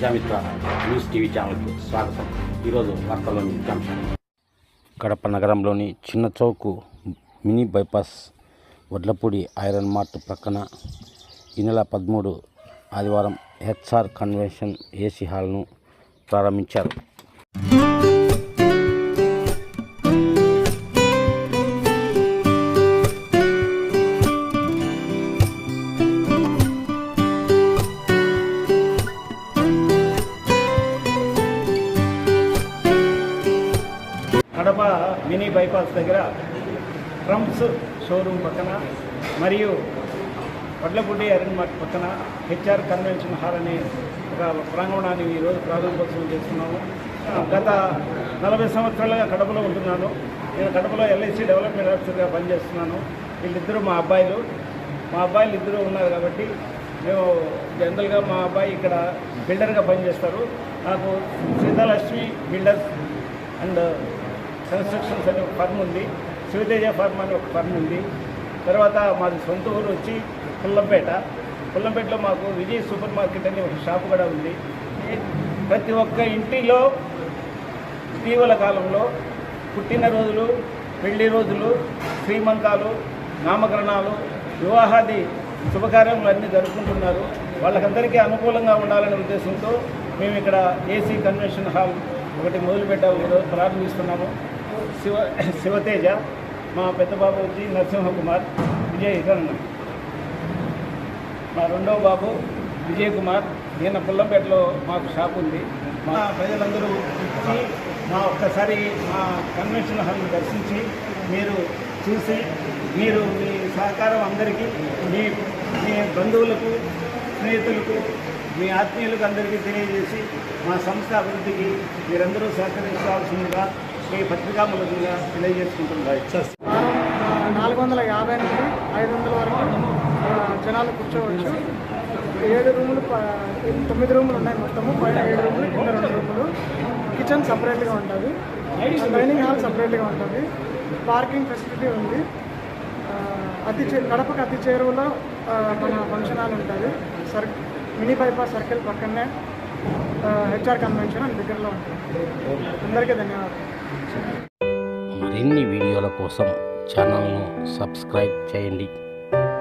Prajamitra news TV ఛానల్కి స్వాగతం. ఈరోజు వార్తల్లోని ముఖ్యాంశాలు కడప నగరంలోని Chinna Chowk mini bypass Vadlapudi iron mart ప్రక్కన ఈ నెల పదమూడు ఆదివారం హెచ్ఆర్ కన్వెన్షన్ ఏసీ హాల్ను ప్రారంభించారు. మినీ బైపాస్ దగ్గర ట్రంప్స్ షోరూమ్ పక్కన మరియు వడ్లపూడి అరణ్ మార్ట్ పక్కన హెచ్ఆర్ కన్వెన్షన్ హాల్ అనే ఒక ప్రాంగణాన్ని ఈరోజు ప్రారంభోత్సవం చేస్తున్నాము. గత నలభై సంవత్సరాలుగా కడపలో ఉంటున్నాను. నేను కడపలో ఎల్ఐసి డెవలప్మెంట్ ఆఫీసర్గా పనిచేస్తున్నాను. వీళ్ళిద్దరూ మా అబ్బాయిలు. మా అబ్బాయిలు ఇద్దరు ఉన్నారు కాబట్టి మేము జనరల్గా మా అబ్బాయి ఇక్కడ బిల్డర్గా పనిచేస్తారు. నాకు సీతాలక్ష్మి బిల్డర్స్ అండ్ కన్స్ట్రక్షన్స్ అనే ఒక ఫర్మ్ ఉంది. శివతేజ ఫర్మ్ అనే ఒక ఫర్మ్ ఉంది. తర్వాత మాది సొంత ఊరు వచ్చి పుల్లంపేట. పుల్లంపేటలో మాకు విజయ్ సూపర్ మార్కెట్ అనే ఒక షాప్ కూడా ఉంది. ప్రతి ఒక్క ఇంటిలో ఇటీవల కాలంలో పుట్టినరోజులు పెళ్ళి రోజులు శ్రీమంతాలు నామకరణాలు వివాహాది శుభకార్యములు అన్నీ జరుపుకుంటున్నారు. వాళ్ళకందరికీ అనుకూలంగా ఉండాలనే ఉద్దేశంతో మేము ఇక్కడ ఏసీ కన్వెన్షన్ హాల్ ఒకటి మొదలుపెట్టాము ఈరోజు ప్రారంభిస్తున్నాము. శివ శివతేజ మా పెద్ద బాబు వచ్చి నరసింహకుమార్ విజయ్ ఇతన్ మా రెండవ బాబు విజయ్ కుమార్ ఈయన పుల్లంపేటలో మాకు షాప్ ఉంది. మా ప్రజలందరూ ఇచ్చి మా ఒక్కసారి మా కన్వెన్షన్ హాల్ని దర్శించి మీరు చూసి మీరు మీ సహకారం అందరికీ మీ మీ బంధువులకు స్నేహితులకు మీ ఆత్మీయులకు అందరికీ తెలియజేసి మా సంస్థ అభివృద్ధికి మీరందరూ సహకరించాల్సిందిగా మీ పత్రికా మూలకంగా తెలియజేసుకుంటున్నారు నాలుగు వందల యాభై నుండి ఐదు వందల వరకు జనాలు కూర్చోవచ్చు. ఏడు రూములు ప- తొమ్మిది రూములు ఉన్నాయి మొత్తము పైన ఏడు రూములు కింద రెండు రూములు. కిచెన్ సపరేట్గా ఉంటుంది. డైనింగ్ హాల్ సపరేట్గా ఉంటుంది. పార్కింగ్ ఫెసిలిటీ ఉంది. అతి చే కడపకు అతి చేరువలో మన ఫంక్షన్ హాల్ ఉంటుంది. సర్ మినీ బైపాస్ సర్కిల్ పక్కనే. హెచ్ఆర్ కన్వెన్షన్ అని దగ్గరలో ఉంటుంది. అందరికీ ధన్యవాదాలు. మరిన్ని వీడియోల కోసం ఛానల్ను సబ్స్క్రైబ్ చేయండి.